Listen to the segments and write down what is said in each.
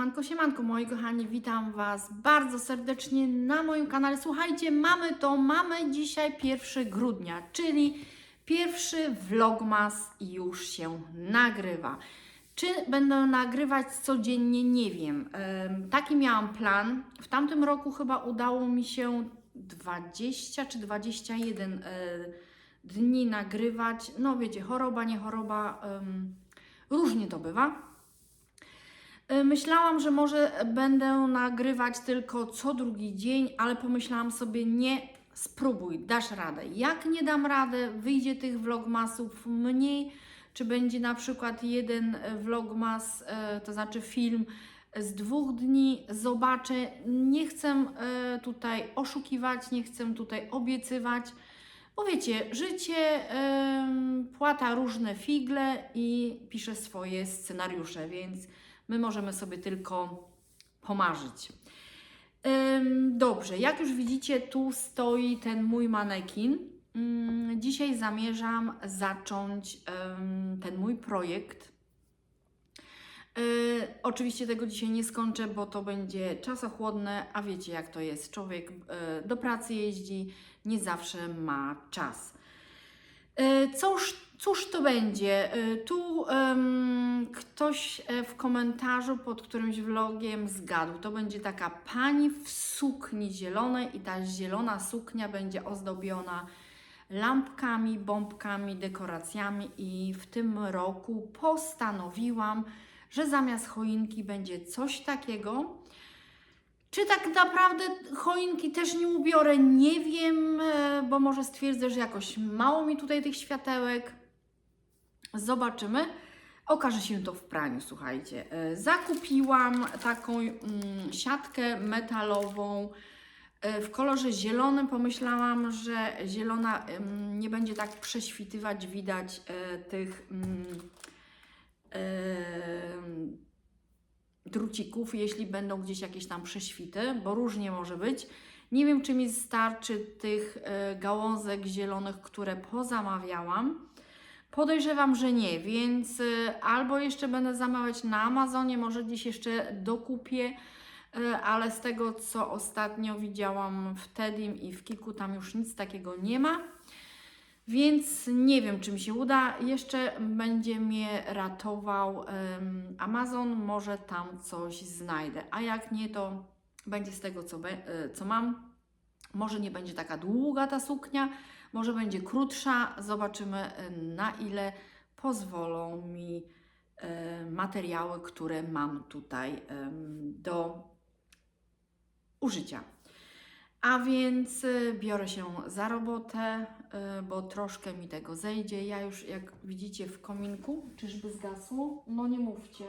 Siemanko, siemanko moi kochani, witam Was bardzo serdecznie na moim kanale. Słuchajcie, mamy to, mamy dzisiaj 1 grudnia, czyli pierwszy vlogmas już się nagrywa. Czy będę nagrywać codziennie, nie wiem. Em, Taki miałam plan. W tamtym roku chyba udało mi się 20 czy 21 e, dni nagrywać. No wiecie, choroba, nie choroba, różnie to bywa. Y, Myślałam, że może będę nagrywać tylko co drugi dzień, ale pomyślałam sobie, nie, spróbuj, dasz radę. Jak nie dam radę, wyjdzie tych vlogmasów mniej, czy będzie na przykład jeden e, vlogmas, e, to znaczy film z dwóch dni, zobaczę. Nie chcę e, tutaj oszukiwać, nie chcę tutaj obiecywać. Bo wiecie, życie płata różne figle i pisze swoje scenariusze, więc my możemy sobie tylko pomarzyć. Dobrze, jak już widzicie, tu stoi ten mój manekin. Ym, Dzisiaj zamierzam zacząć ten mój projekt. Yy, oczywiście tego dzisiaj nie skończę, bo to będzie czasochłodne, a wiecie jak to jest. Człowiek yy, do pracy jeździ, nie zawsze ma czas. Yy, Cóż, cóż to będzie? Yy, Tu em, ktoś e, w komentarzu pod którymś vlogiem zgadł. To będzie taka pani w sukni zielonej i ta zielona suknia będzie ozdobiona lampkami, bombkami, dekoracjami i w tym roku postanowiłam, że zamiast choinki będzie coś takiego. Czy tak naprawdę choinki też nie ubiorę? Nie wiem, e, bo może stwierdzę, że jakoś mało mi tutaj tych światełek. Zobaczymy. Okaże się to w praniu, słuchajcie. E, Zakupiłam taką mm, siatkę metalową e, w kolorze zielonym. Pomyślałam, że zielona nie będzie tak prześwitywać, widać tych mm, drucików, jeśli będą gdzieś jakieś tam prześwity, bo różnie może być. Nie wiem, czy mi starczy tych e, gałązek zielonych, które pozamawiałam. Podejrzewam, że nie, więc e, albo jeszcze będę zamawiać na Amazonie, może gdzieś jeszcze dokupię, e, ale z tego, co ostatnio widziałam w Tedim i w Kiku, tam już nic takiego nie ma. Więc nie wiem, czy mi się uda. Jeszcze będzie mnie ratował em, Amazon, może tam coś znajdę. A jak nie, to będzie z tego, co, e, co mam. Może nie będzie taka długa ta suknia, może będzie krótsza. Zobaczymy, e, na ile pozwolą mi e, materiały, które mam tutaj em, do użycia. A więc y, biorę się za robotę, y, bo troszkę mi tego zejdzie. Ja już, jak widzicie, w kominku, czyżby zgasło? No nie mówcie.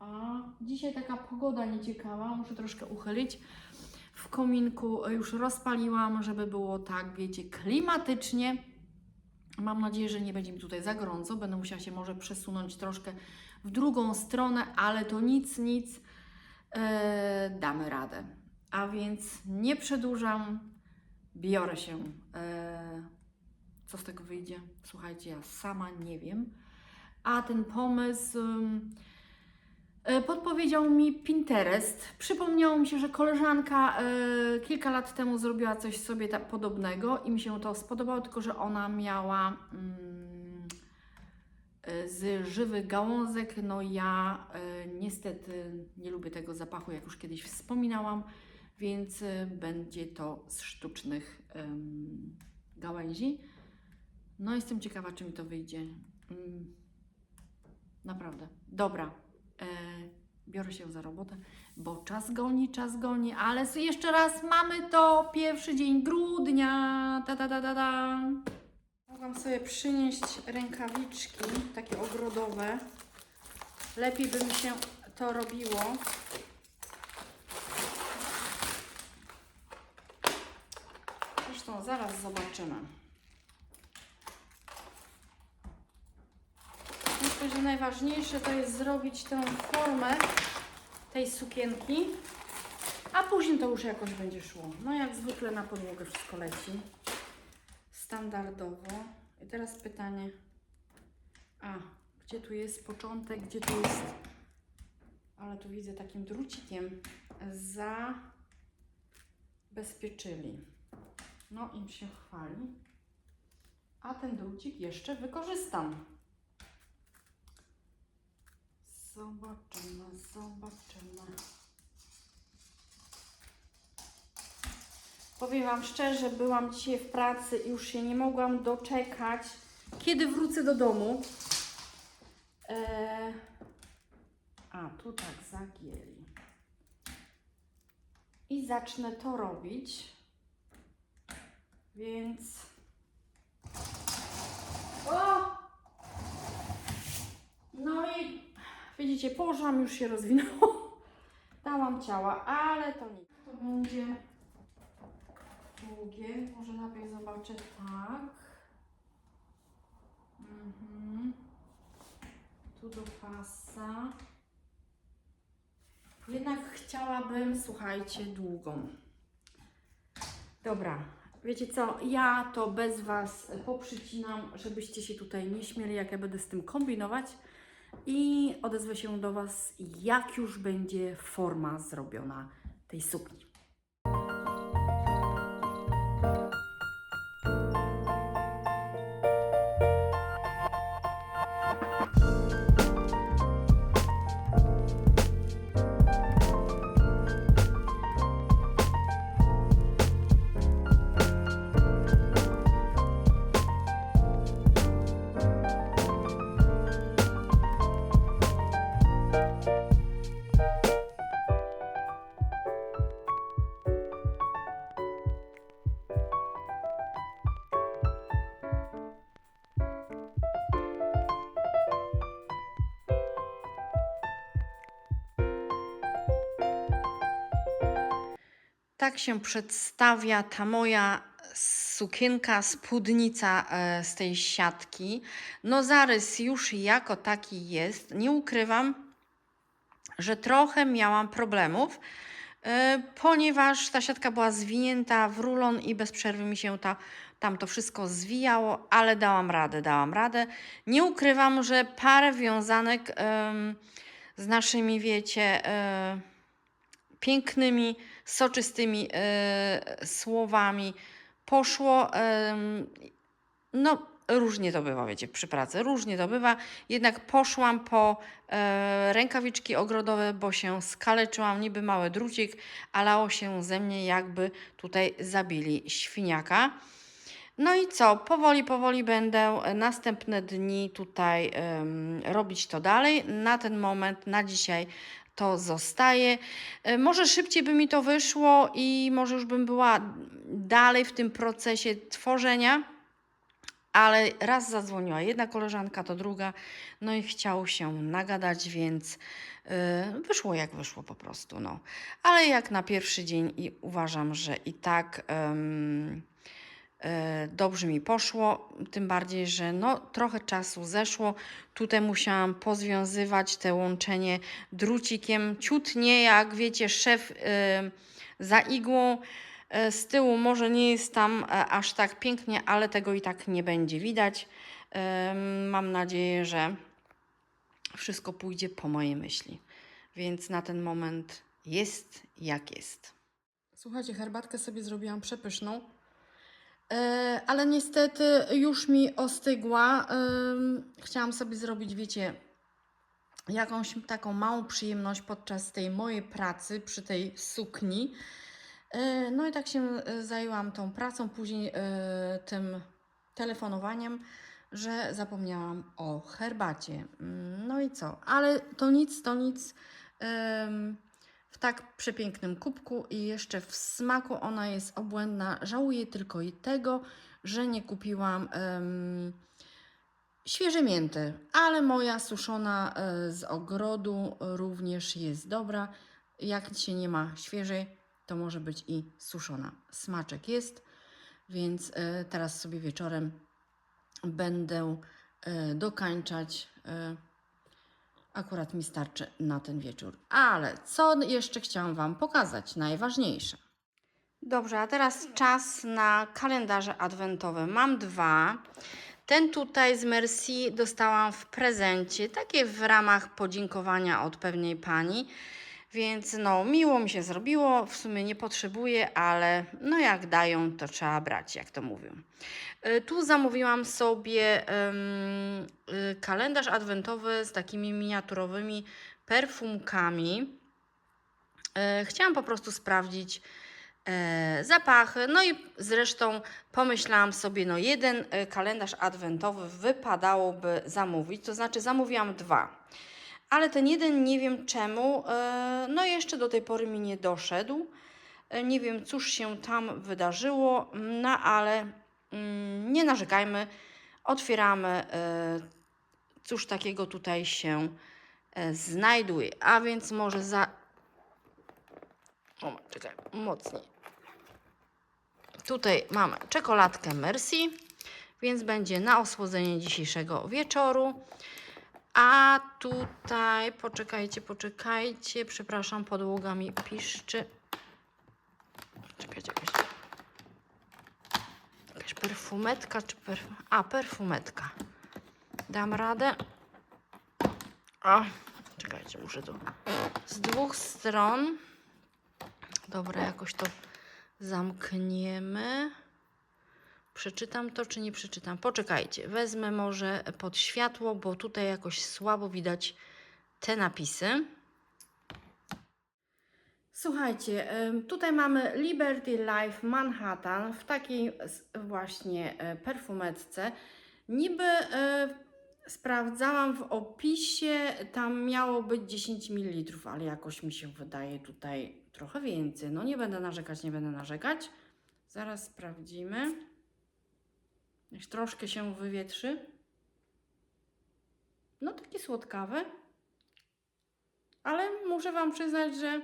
A dzisiaj taka pogoda nieciekawa, muszę troszkę uchylić. W kominku już rozpaliłam, żeby było tak, wiecie, klimatycznie. Mam nadzieję, że nie będzie mi tutaj za gorąco. Będę musiała się może przesunąć troszkę w drugą stronę, ale to nic, nic. E, damy radę. A więc nie przedłużam, biorę się. E, co z tego wyjdzie? Słuchajcie, ja sama nie wiem. A ten pomysł e, podpowiedział mi Pinterest. Przypomniało mi się, że koleżanka e, kilka lat temu zrobiła coś sobie ta, podobnego i mi się to spodobało, tylko że ona miała mm, z żywych gałązek. No ja niestety nie lubię tego zapachu, jak już kiedyś wspominałam więc y, będzie to z sztucznych gałęzi. No, jestem ciekawa, czy mi to wyjdzie. Mm, naprawdę. Dobra. E, biorę się za robotę, bo czas goni, czas goni, ale jeszcze raz mamy to pierwszy dzień grudnia. Ta, ta, ta, ta, ta. Mogłam sobie przynieść rękawiczki, takie ogrodowe. Lepiej by mi się to robiło. Zaraz zobaczymy. Myślę, że najważniejsze to jest zrobić tę formę tej sukienki, a później to już jakoś będzie szło. No jak zwykle na podłogę wszystko leci. Standardowo. I teraz pytanie. A, gdzie tu jest początek, gdzie tu jest ale tu widzę takim drucikiem zabezpieczyli. No, im się chwali. A ten drucik jeszcze wykorzystam. Zobaczymy, zobaczymy. Powiem Wam szczerze, byłam dzisiaj w pracy i już się nie mogłam doczekać, kiedy wrócę do domu. Eee, a, tu tak zagięli. I zacznę to robić. Więc. O! No i widzicie, położyłam, już się rozwinęło. Dałam ciała, ale to nic. To będzie długie. Może najpierw zobaczę tak. Mhm. Tu do pasa. Jednak chciałabym, słuchajcie, długą. Dobra, wiecie co? Ja to bez Was poprzycinam, żebyście się tutaj nie śmieli, jak ja będę z tym kombinować. I odezwę się do Was, jak już będzie forma zrobiona tej sukni. Tak się przedstawia ta moja sukienka, spódnica e, z tej siatki. No zarys już jako taki jest. Nie ukrywam, że trochę miałam problemów, e, ponieważ ta siatka była zwinięta w rulon i bez przerwy mi się ta, tam to wszystko zwijało, ale dałam radę, dałam radę. Nie ukrywam, że parę wiązanek z naszymi, wiecie, e, pięknymi, soczystymi e, słowami poszło. no, różnie to bywa, wiecie, przy pracy, różnie to bywa. Jednak poszłam po e, rękawiczki ogrodowe, bo się skaleczyłam, niby mały drucik, a lało się ze mnie, jakby tutaj zabili świniaka. No i co? Powoli, powoli będę następne dni tutaj robić to dalej. Na ten moment, na dzisiaj to zostaje. E, Może szybciej by mi to wyszło i może już bym była dalej w tym procesie tworzenia, ale raz zadzwoniła jedna koleżanka, to druga, no i chciało się nagadać, więc e, wyszło jak wyszło po prostu. No. Ale jak na pierwszy dzień i uważam, że i tak. e, dobrze mi poszło, tym bardziej, że no, trochę czasu zeszło. Tutaj musiałam pozwiązywać te łączenie drucikiem, ciut nie jak wiecie, szef e, za igłą. E, Z tyłu może nie jest tam e, aż tak pięknie, ale tego i tak nie będzie widać. Mam nadzieję, że wszystko pójdzie po mojej myśli. Więc na ten moment jest jak jest. Słuchajcie, herbatkę sobie zrobiłam przepyszną. E, ale niestety już mi ostygła. Ym, Chciałam sobie zrobić, wiecie, jakąś taką małą przyjemność podczas tej mojej pracy przy tej sukni. E, No i tak się e, zajęłam tą pracą, później e, tym telefonowaniem, że zapomniałam o herbacie. Mm, No i co? Ale to nic, to nic. W tak przepięknym kubku i jeszcze w smaku ona jest obłędna. Żałuję tylko i tego, że nie kupiłam em, świeże mięty, ale moja suszona e, z ogrodu również jest dobra. Jak się nie ma świeżej, to może być i suszona. Smaczek jest, więc e, teraz sobie wieczorem będę e, dokańczać. Akurat mi starczy na ten wieczór. Ale co jeszcze chciałam Wam pokazać? Najważniejsze. Dobrze, a teraz czas na kalendarze adwentowe. Mam dwa. Ten tutaj z Merci dostałam w prezencie, takie w ramach podziękowania od pewnej pani. Więc no, miło mi się zrobiło, w sumie nie potrzebuję, ale no jak dają, to trzeba brać, jak to mówią. Y, Tu zamówiłam sobie y, kalendarz adwentowy z takimi miniaturowymi perfumkami. E, Chciałam po prostu sprawdzić e, zapachy. No i zresztą pomyślałam sobie, no jeden e, kalendarz adwentowy wypadałoby zamówić, to znaczy zamówiłam dwa. Ale ten jeden nie wiem czemu, e, no jeszcze do tej pory mi nie doszedł. E, Nie wiem, cóż się tam wydarzyło, no ale mm, nie narzekajmy. Otwieramy, e, cóż takiego tutaj się znajduje. A więc może za, o, czekaj, mocniej. Tutaj mamy czekoladkę Merci, więc będzie na osłodzenie dzisiejszego wieczoru. A tutaj, poczekajcie, poczekajcie, przepraszam, podłoga mi piszczy. Czekajcie, jakaś, jakaś perfumetka, czy perfum... A, perfumetka. Dam radę. O, czekajcie, muszę tu z dwóch stron. Dobra, jakoś to zamkniemy. Przeczytam to, czy nie przeczytam? Poczekajcie, wezmę może pod światło, bo tutaj jakoś słabo widać te napisy. Słuchajcie, tutaj mamy Liberty Life Manhattan w takiej właśnie e, perfumetce. Niby e, sprawdzałam w opisie, tam miało być 10 ml, ale jakoś mi się wydaje tutaj trochę więcej. No nie będę narzekać, nie będę narzekać. Zaraz sprawdzimy. Już troszkę się wywietrzy. No taki słodkawy. Ale muszę Wam przyznać, że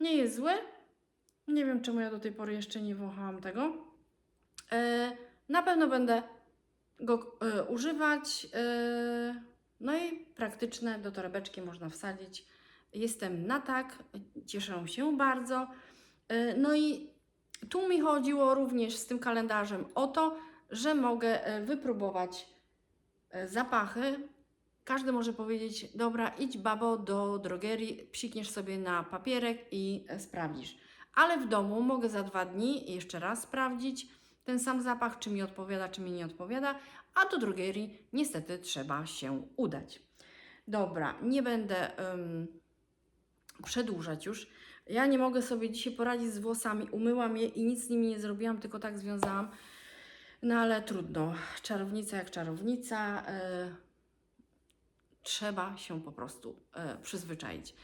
nie jest zły. Nie wiem, czemu ja do tej pory jeszcze nie wąchałam tego. E, na pewno będę go e, używać. E, no i praktyczne do torebeczki można wsadzić. Jestem na tak, cieszę się bardzo. No i tu mi chodziło również z tym kalendarzem o to, że mogę e, wypróbować e, zapachy. Każdy może powiedzieć, dobra, idź babo do drogerii, psikniesz sobie na papierek i e, sprawdzisz. Ale w domu mogę za dwa dni jeszcze raz sprawdzić ten sam zapach, czy mi odpowiada, czy mi nie odpowiada, a do drogerii niestety trzeba się udać. Dobra, nie będę em, przedłużać już. Ja nie mogę sobie dzisiaj poradzić z włosami. Umyłam je i nic z nimi nie zrobiłam, tylko tak związałam. No ale trudno. Czarownica jak czarownica. e, trzeba się po prostu e, przyzwyczaić.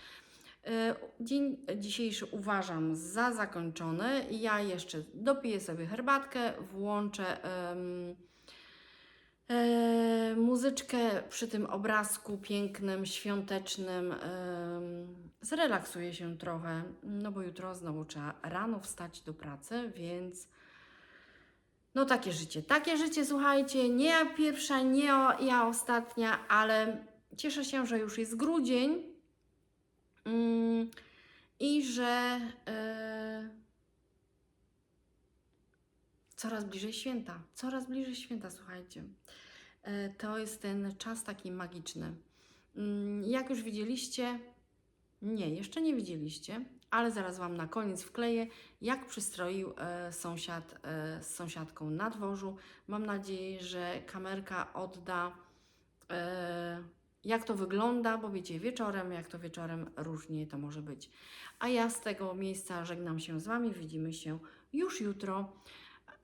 E, Dzień dzisiejszy uważam za zakończony. Ja jeszcze dopiję sobie herbatkę, włączę em, e, muzyczkę przy tym obrazku pięknym, świątecznym. em, zrelaksuję się trochę, no bo jutro znowu trzeba rano wstać do pracy, więc no takie życie. Takie życie, słuchajcie, nie ja pierwsza, nie ja ostatnia, ale cieszę się, że już jest grudzień mm, i że e, coraz bliżej święta. Coraz bliżej święta, słuchajcie. E, to jest ten czas taki magiczny. Mm, jak już widzieliście, nie, jeszcze nie widzieliście, ale zaraz Wam na koniec wkleję, jak przystroił e, sąsiad e, z sąsiadką na dworzu. Mam nadzieję, że kamerka odda, e, jak to wygląda, bo wiecie, wieczorem, jak to wieczorem różnie to może być. A ja z tego miejsca żegnam się z Wami, widzimy się już jutro.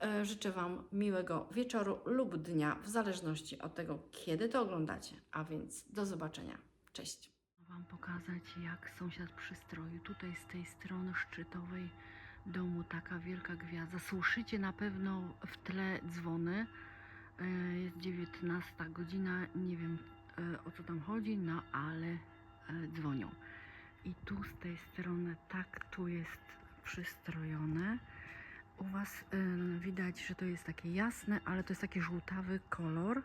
E, Życzę Wam miłego wieczoru lub dnia, w zależności od tego, kiedy to oglądacie. A więc do zobaczenia. Cześć. Wam pokazać, jak sąsiad przystroił. Tutaj z tej strony szczytowej domu taka wielka gwiazda. Słyszycie na pewno w tle dzwony. E, Jest 19 godzina, nie wiem e, o co tam chodzi, no ale e, dzwonią. I tu z tej strony tak tu jest przystrojone. U Was widać, że to jest takie jasne, ale to jest taki żółtawy kolor.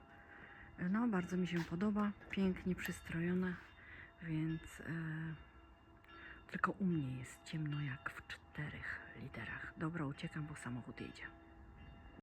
No, bardzo mi się podoba, pięknie przystrojone, więc e, tylko u mnie jest ciemno jak w czterech literach. Dobra, uciekam, bo samochód jedzie.